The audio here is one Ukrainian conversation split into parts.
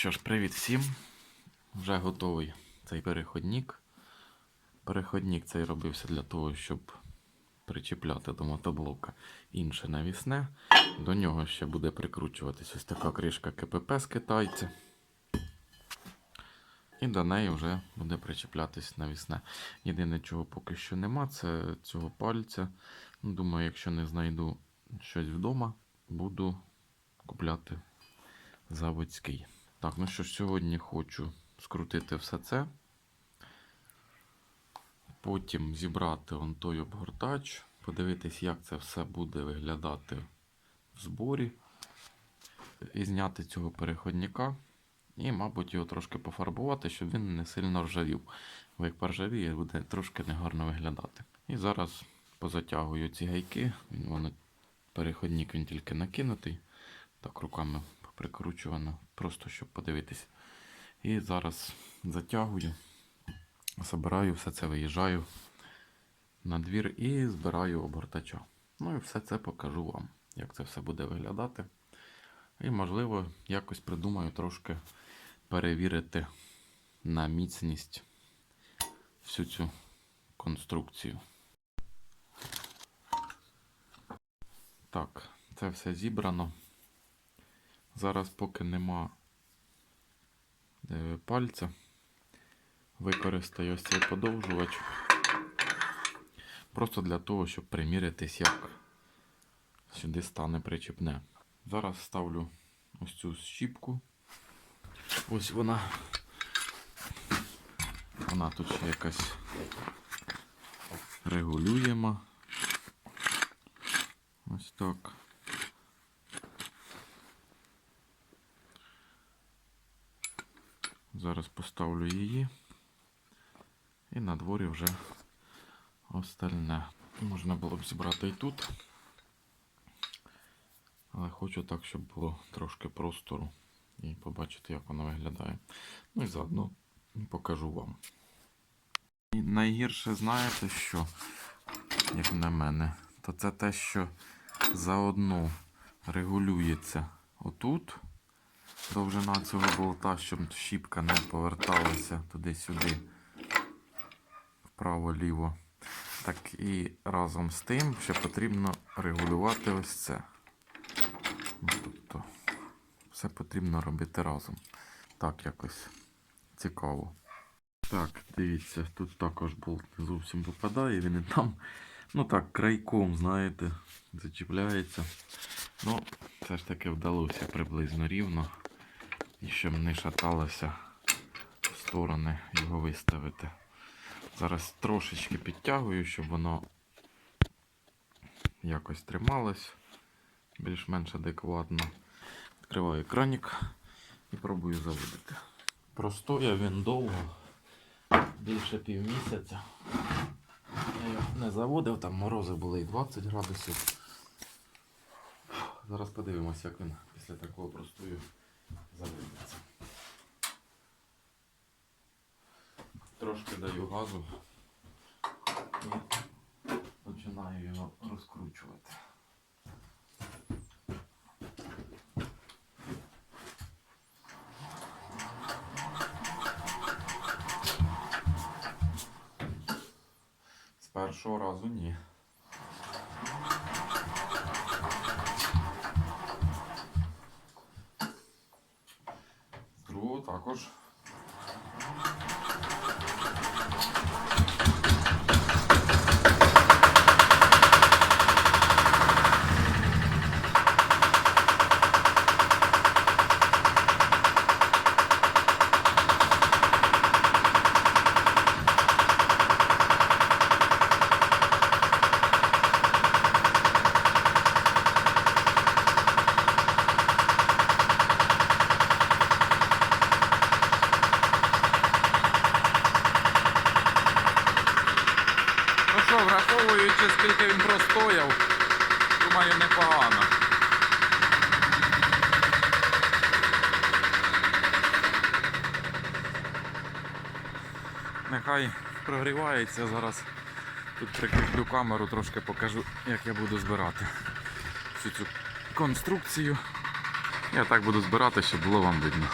Що ж, привіт всім. Вже готовий цей переходник. Переходник цей робився для того, щоб причіпляти до мотоблока інше навісне. До нього ще буде прикручуватись ось така кришка КПП з китайця. І до неї вже буде причіплятись навісне. Єдине, чого поки що нема, це цього пальця. Ну, Думаю, якщо не знайду щось вдома, буду купляти заводський. Так, ну що ж, сьогодні хочу скрутити все це. Потім зібрати он той обгортач, подивитись, як це все буде виглядати в зборі. І зняти цього переходника. І, мабуть, його трошки пофарбувати, щоб він не сильно ржавів. Бо як поржавіє, буде трошки негарно виглядати. І зараз позатягую ці гайки. Він переходник він тільки накинутий. Так, руками прикручувано, просто щоб подивитись. І зараз затягую, забираю все це, виїжджаю на двір і збираю обгортача. Ну і все це покажу вам, як це все буде виглядати. І, можливо, якось придумаю трошки перевірити на міцність всю цю конструкцію. Так, це все зібрано. Зараз, поки нема е, пальця, використаю ось цей подовжувач. Просто для того, щоб примірятись, як сюди стане причіпне. Зараз ставлю ось цю щіпку. Ось вона. Вона тут ще якась регулюєма. Ось так. Зараз поставлю її. І на дворі вже остальне. Можна було б зібрати і тут. Але хочу так, щоб було трошки простору і побачити, як воно виглядає. Ну і заодно покажу вам. І найгірше, знаєте що, як на мене, то це те, що заодно регулюється отут довжина цього болта, щоб щіпка не поверталася туди-сюди, вправо-ліво. Так і разом з тим ще потрібно регулювати ось це. Ну, Тобто все потрібно робити разом. Так якось цікаво. Так, дивіться, тут також болт не зовсім попадає, він і там, ну так, крайком, знаєте, зачіпляється. Ну, все ж таки вдалося приблизно рівно. І щоб не шаталося в сторони його виставити. Зараз трошечки підтягую, щоб воно якось трималось більш-менш адекватно. Відкриваю екранік і пробую заводити. Простояв він довго, більше півмісяця. Я його не заводив, там морози були і 20 градусів. Зараз подивимося, як він після такого простою заведеться. Трошки даю газу і починаю його розкручувати. З першого разу ні. Скільки він простояв, думаю, непогано. Нехай прогрівається зараз. Тут прикріплю камеру, трошки покажу, як я буду збирати всю цю конструкцію. Я так буду збирати, щоб було вам видно.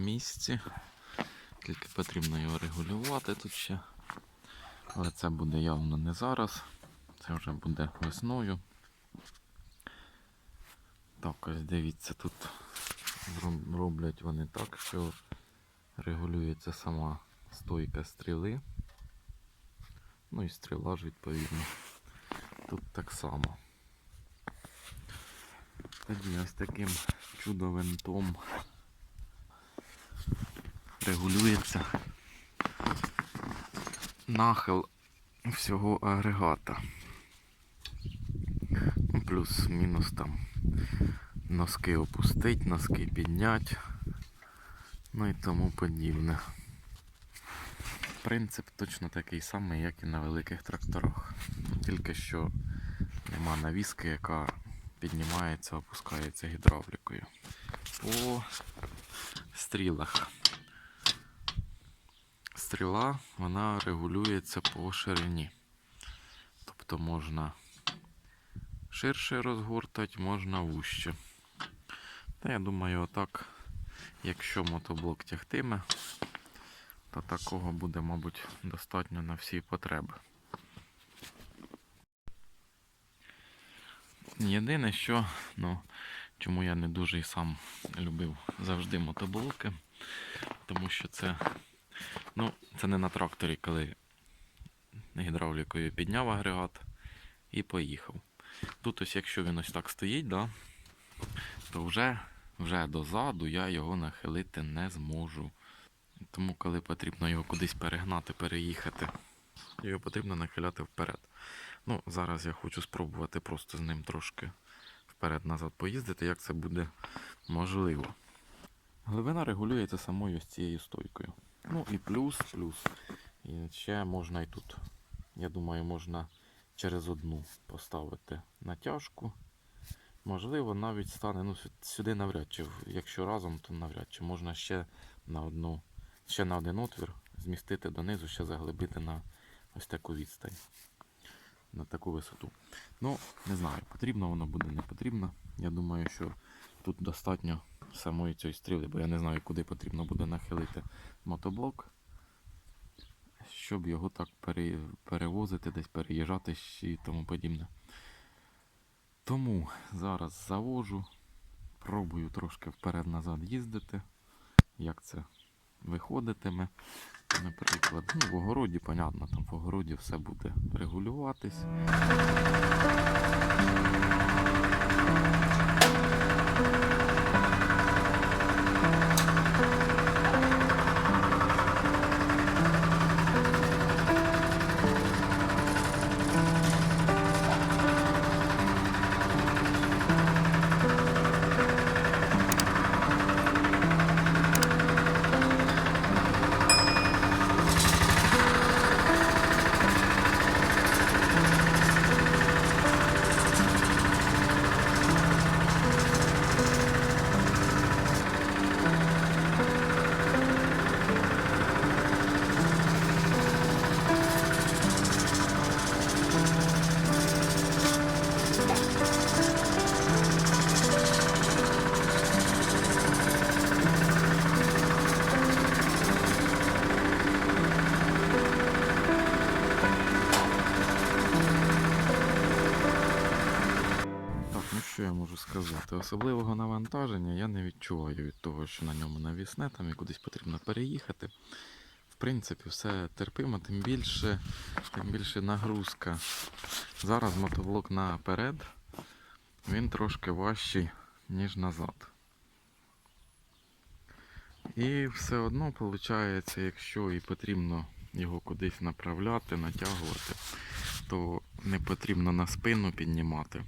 Місці. Тільки потрібно його регулювати тут ще. Але це буде явно не зараз. Це вже буде весною. Так, ось дивіться, тут роблять вони так, що регулюється сама стойка стріли. Ну і стріла ж відповідно. Тут так само. Тоді ось таким чудовинтом регулюється нахил всього агрегата. Ну, Плюс-мінус там носки опустить, носки піднять, ну і тому подібне. Принцип точно такий самий, як і на великих тракторах. Тільки що нема навіски, яка піднімається, опускається гідравлікою. По стрілах. Стріла вона регулюється по ширині. Тобто можна ширше розгортати, можна вужче. Та я думаю, отак, якщо мотоблок тягтиме, то такого буде, мабуть, достатньо на всі потреби. Єдине, що, ну, чому я не дуже сам любив завжди мотоблоки, тому що це, ну, це не на тракторі, коли гідравлікою підняв агрегат і поїхав. Тут ось якщо він ось так стоїть, да, то вже, вже дозаду я його нахилити не зможу. Тому, коли потрібно його кудись перегнати, переїхати, його потрібно нахиляти вперед. Ну, зараз я хочу спробувати просто з ним трошки вперед-назад поїздити, як це буде можливо. Глибина регулюється самою ось цією стойкою. Ну і плюс, плюс. І ще можна і тут. Я думаю, можна через одну поставити натяжку. Можливо, навіть стане, ну, сюди навряд чи, якщо разом, то навряд чи можна ще на одну, ще на один отвір змістити донизу, ще заглибити на ось таку відстань. На таку висоту. Ну, не знаю, потрібно воно буде, не потрібно. Я думаю, що тут достатньо самої цієї стріли, бо я не знаю, куди потрібно буде нахилити мотоблок, щоб його так пере, перевозити, десь переїжджати і тому подібне. Тому зараз завожу, пробую трошки вперед-назад їздити, як це виходитиме. Наприклад, ну, в огороді, понятно, там в огороді все буде регулюватись. Сказати? Особливого навантаження я не відчуваю від того, що на ньому навісне, там і кудись потрібно переїхати. В принципі, все терпимо, тим більше, тим більше нагрузка. Зараз мотоблок наперед, він трошки важчий, ніж назад. І все одно виходить, якщо і потрібно його кудись направляти, натягувати, то не потрібно на спину піднімати.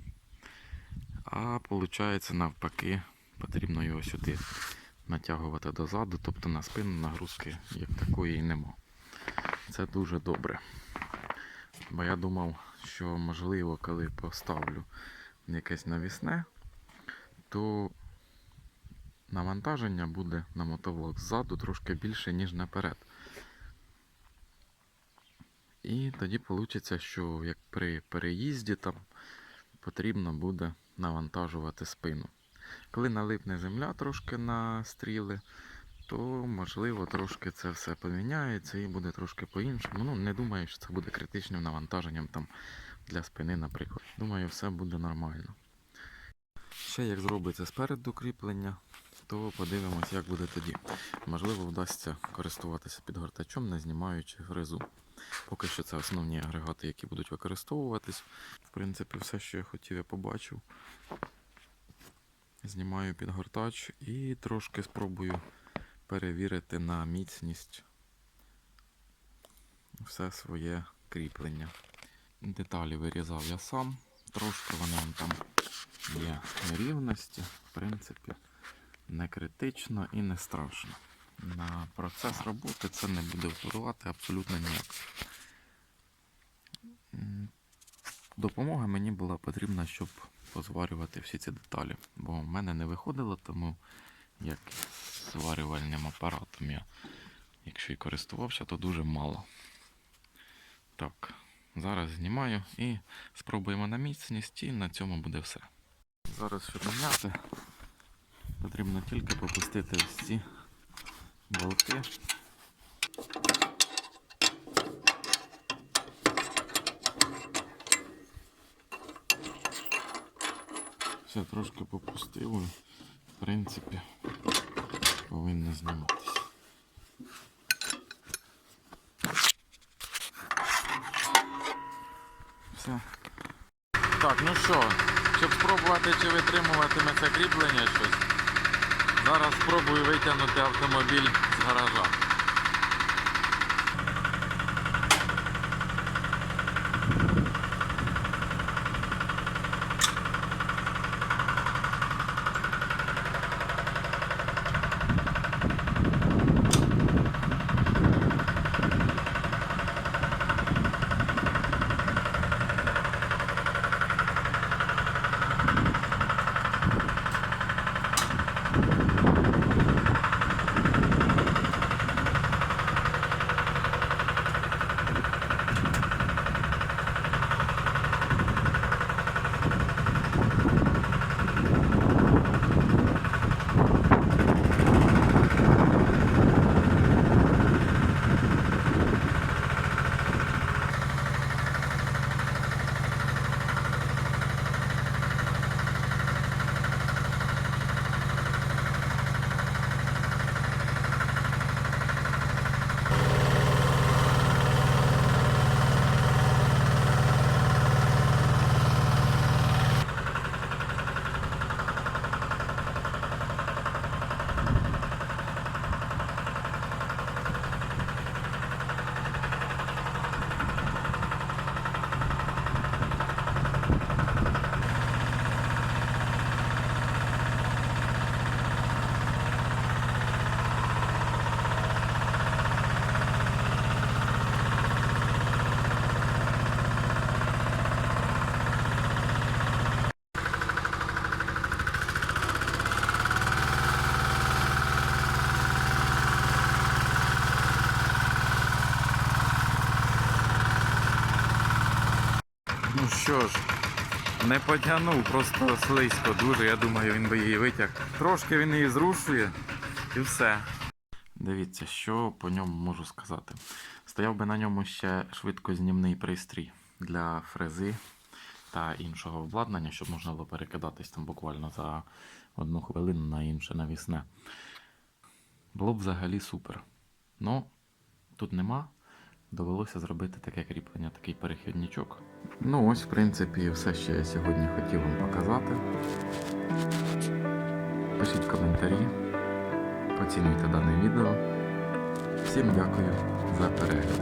А виходить навпаки, потрібно його сюди натягувати дозаду, тобто на спину нагрузки як такої нема. Це дуже добре. Бо я думав, що можливо, коли поставлю якесь навісне, то навантаження буде на мотовлок ззаду трошки більше, ніж наперед. І тоді вийде, що як при переїзді там потрібно буде навантажувати спину. Коли налипне земля трошки на стріли, то можливо трошки це все поміняється і буде трошки по-іншому. Ну, не думаю, що це буде критичним навантаженням там для спини, наприклад. Думаю, все буде нормально. Ще як зробиться спереду кріплення, то подивимось, як буде тоді. Можливо, вдасться користуватися підгортачом, не знімаючи фрезу. Поки що це основні агрегати, які будуть використовуватись. В принципі, все, що я хотів, я побачив. Знімаю підгортач і трошки спробую перевірити на міцність все своє кріплення. Деталі вирізав я сам, трошки вони там є нерівності, в принципі, не критично і не страшно. На процес роботи це не буде впливати абсолютно ніяк. Допомога мені була потрібна, щоб позварювати всі ці деталі, бо в мене не виходило, тому як зварювальним апаратом я, якщо і користувався, то дуже мало. Так, зараз знімаю і спробуємо на міцність, і на цьому буде все. Зараз, міняти, потрібно тільки попустити ось ці болти. Все трошки попустило, в принципі, повинно зніматися. Все. Так, ну що, щоб спробувати, чи витримуватиме це кріплення щось, зараз спробую витягнути автомобіль з гаража. Ну що ж, не потягнув, просто слизько дуже. Я думаю, він би її витяг. Трошки він її зрушує і все. Дивіться, що по ньому можу сказати. Стояв би на ньому ще швидкознімний пристрій для фрези та іншого обладнання, щоб можна було перекидатись там буквально за одну хвилину на інше навісне. Було б взагалі супер. Ну, тут нема. Довелося зробити таке кріплення, такий перехідничок. Ну, ось, в принципі, все, що я сьогодні хотів вам показати. Пишіть коментарі, оцінюйте дане відео. Всім дякую за перегляд.